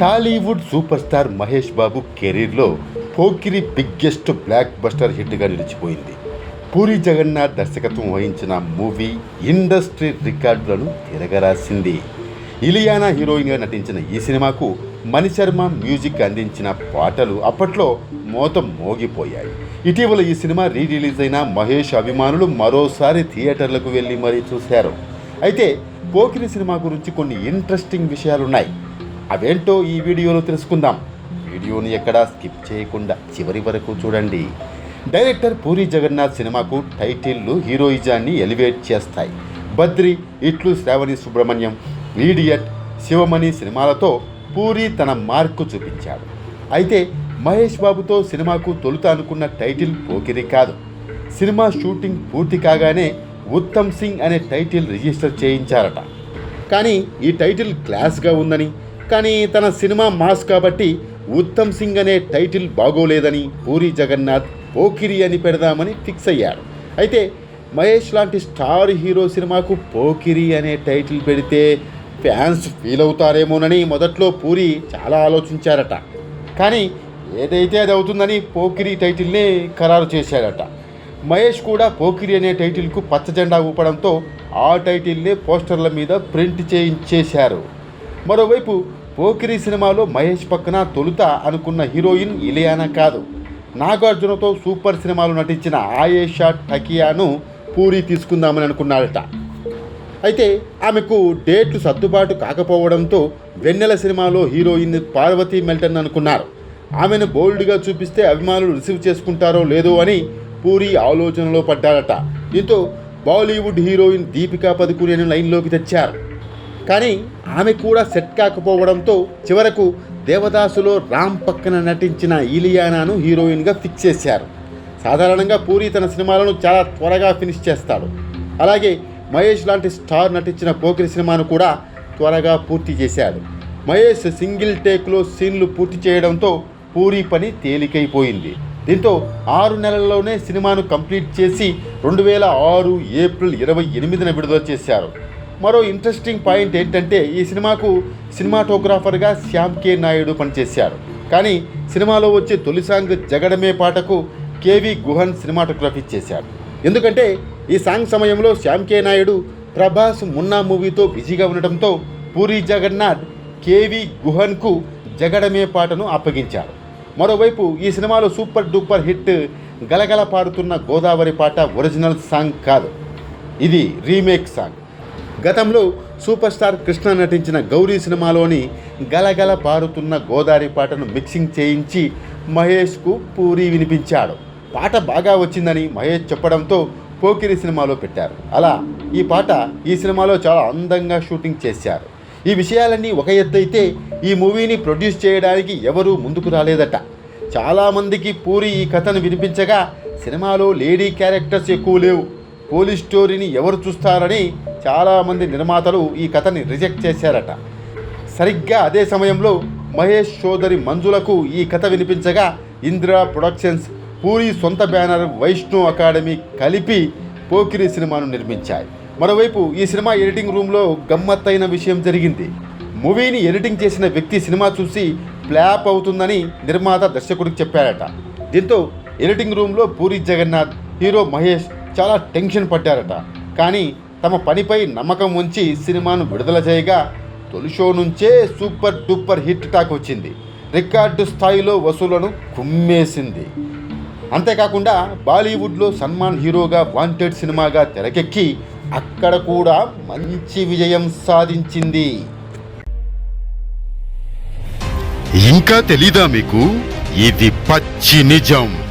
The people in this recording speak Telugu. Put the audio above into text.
Tollywood super star Mahesh Babu కెరీర్లో పోకిరి బిగ్గెస్ట్ బ్లాక్ బస్టర్ హిట్గా నిలిచిపోయింది. పూరి జగన్నాథ్ దర్శకత్వం వహించిన మూవీ ఇండస్ట్రీ రికార్డులను తిరగరాసింది. ఇలియానా హీరోయిన్గా నటించిన ఈ సినిమాకు మణిశర్మ మ్యూజిక్ అందించిన పాటలు అప్పట్లో మోత మోగిపోయాయి. ఇటీవల ఈ సినిమా రీ రిలీజ్ అయిన మహేష్ అభిమానులు మరోసారి థియేటర్లకు వెళ్ళి మరీ చూశారు. అయితే పోకిరి సినిమా గురించి కొన్ని ఇంట్రెస్టింగ్ విషయాలున్నాయి. అవేంటో ఈ వీడియోలో తెలుసుకుందాం. వీడియోని ఎక్కడా స్కిప్ చేయకుండా చివరి వరకు చూడండి. డైరెక్టర్ పూరి జగన్నాథ్ సినిమాకు టైటిల్లు హీరోయిజాన్ని ఎలివేట్ చేస్తాయి. బద్రి ఇట్లు శ్రావణి సుబ్రహ్మణ్యం ఈడియట్ శివమణి సినిమాలతో పూరి తన మార్కు చూపించాడు. అయితే మహేష్ బాబుతో సినిమాకు తొలుత అనుకున్న టైటిల్ పోకిరి కాదు. సినిమా షూటింగ్ పూర్తి కాగానే ఉత్తమ్ సింగ్ అనే టైటిల్ రిజిస్టర్ చేయించారట. కానీ ఈ టైటిల్ క్లాస్గా ఉందని కానీ తన సినిమా మాస్ కాబట్టి ఉత్తమ్ సింగ్ అనే టైటిల్ బాగోలేదని పూరి జగన్నాథ్ పోకిరి అని పెడదామని ఫిక్స్ అయ్యాడు అయితే మహేష్ లాంటి స్టార్ హీరో సినిమాకు పోకిరి అనే టైటిల్ పెడితే ఫ్యాన్స్ ఫీల్ అవుతారేమోనని మొదట్లో పూరి చాలా ఆలోచించారట. కానీ ఏదైతే అది అవుతుందని పోకిరి టైటిల్నే ఖరారు చేశాడట మహేష్ కూడా పోకిరి అనే టైటిల్కు పచ్చ జెండా ఊపడంతో ఆ టైటిల్నే పోస్టర్ల మీద ప్రింట్ చేయించేశారు. మరోవైపు పోకిరి సినిమాలో మహేష్ పక్కన తొలుత అనుకున్న హీరోయిన్ ఇలియానా కాదు. నాగార్జునతో సూపర్ సినిమాలు నటించిన ఆయేషా టకియాను పూరి తీసుకుందామని అనుకున్నాడట. అయితే ఆమెకు డేట్లు సర్దుబాటు కాకపోవడంతో వెన్నెల సినిమాలో హీరోయిన్ పార్వతీ మెల్టన్ అనుకున్నారు. ఆమెను బోల్డ్గా చూపిస్తే అభిమానులు రిసీవ్ చేసుకుంటారో లేదో అని పూరి ఆలోచనలో పడ్డాడట. దీంతో బాలీవుడ్ హీరోయిన్ దీపికా పదుకునేను లైన్లోకి తెచ్చారు. కానీ ఆమె కూడా సెట్ కాకపోవడంతో చివరకు దేవదాసులో రామ్ పక్కన నటించిన ఇలియానాను హీరోయిన్గా ఫిక్స్ చేశారు. సాధారణంగా పూరి తన సినిమాలను చాలా త్వరగా ఫినిష్ చేస్తాడు. అలాగే మహేష్ లాంటి స్టార్ నటించిన పోకిరి సినిమాను కూడా త్వరగా పూర్తి చేశాడు. మహేష్ సింగిల్ టేక్లో సీన్లు పూర్తి చేయడంతో పూరి పని తేలికైపోయింది. దీంతో ఆరు నెలల్లోనే సినిమాను కంప్లీట్ చేసి రెండు వేల ఆరు ఏప్రిల్ ఇరవై ఎనిమిదిన విడుదల చేశారు. మరో ఇంట్రెస్టింగ్ పాయింట్ ఏంటంటే ఈ సినిమాకు సినిమాటోగ్రాఫర్గా శ్యామ్ కే. నాయుడు పనిచేశారు. కానీ సినిమాలో వచ్చే తొలి సాంగ్ జగడమే పాటకు కేవి గుహన్ సినిమాటోగ్రఫీ చేశారు. ఎందుకంటే ఈ సాంగ్ సమయంలో శ్యామ్ కే. నాయుడు ప్రభాస్ మున్నా మూవీతో బిజీగా ఉండటంతో పూరి జగన్నాథ్ కేవి గుహన్కు జగడమే పాటను అప్పగించారు. మరోవైపు ఈ సినిమాలో సూపర్ డూపర్ హిట్ గలగల పాడుతున్న గోదావరి పాట ఒరిజినల్ సాంగ్ కాదు. ఇది రీమేక్ సాంగ్. గతంలో సూపర్ స్టార్ కృష్ణ నటించిన గౌరీ సినిమాలోని గలగల పారుతున్న గోదావరి పాటను మిక్సింగ్ చేయించి మహేష్కు పూరి వినిపించాడు. పాట బాగా వచ్చిందని మహేష్ చెప్పడంతో పోకిరి సినిమాలో పెట్టారు. అలా ఈ పాట ఈ సినిమాలో చాలా అందంగా షూటింగ్ చేశారు. ఈ విషయాలన్నీ ఒక ఎత్తైతే ఈ మూవీని ప్రొడ్యూస్ చేయడానికి ఎవరూ ముందుకు రాలేదట. చాలామందికి పూరి ఈ కథను వినిపించగా సినిమాలో లేడీ క్యారెక్టర్స్ ఎక్కువ లేవు. పోలీస్ స్టోరీని ఎవరు చూస్తారని చాలామంది నిర్మాతలు ఈ కథని రిజెక్ట్ చేశారట. సరిగ్గా అదే సమయంలో మహేష్ సోదరి మంజులకు ఈ కథ వినిపించగా ఇందిరా ప్రొడక్షన్స్ పూరి సొంత బ్యానర్ వైష్ణు అకాడమీ కలిపి పోకిరి సినిమాను నిర్మించాయి. మరోవైపు ఈ సినిమా ఎడిటింగ్ రూమ్లో గమ్మత్తైన విషయం జరిగింది. మూవీని ఎడిటింగ్ చేసిన వ్యక్తి సినిమా చూసి ఫ్లాప్ అవుతుందని నిర్మాత దర్శకుడికి చెప్పారట. దీంతో ఎడిటింగ్ రూమ్లో పూరి జగన్నాథ్ హీరో మహేష్ చాలా టెన్షన్ పడ్డారట. కానీ తమ పనిపై నమ్మకం ఉంచి సినిమాను విడుదల చేయగా తొలి షో నుంచే సూపర్ డూపర్ హిట్ టాక్ వచ్చింది. రికార్డు స్థాయిలో వసూలను కుమ్మేసింది. అంతేకాకుండా బాలీవుడ్లో సన్మాన్ హీరోగా వాంటెడ్ సినిమాగా తెరకెక్కి అక్కడ కూడా మంచి విజయం సాధించింది. ఇంకా తెలీదా మీకు? ఇది పచ్చి నిజం.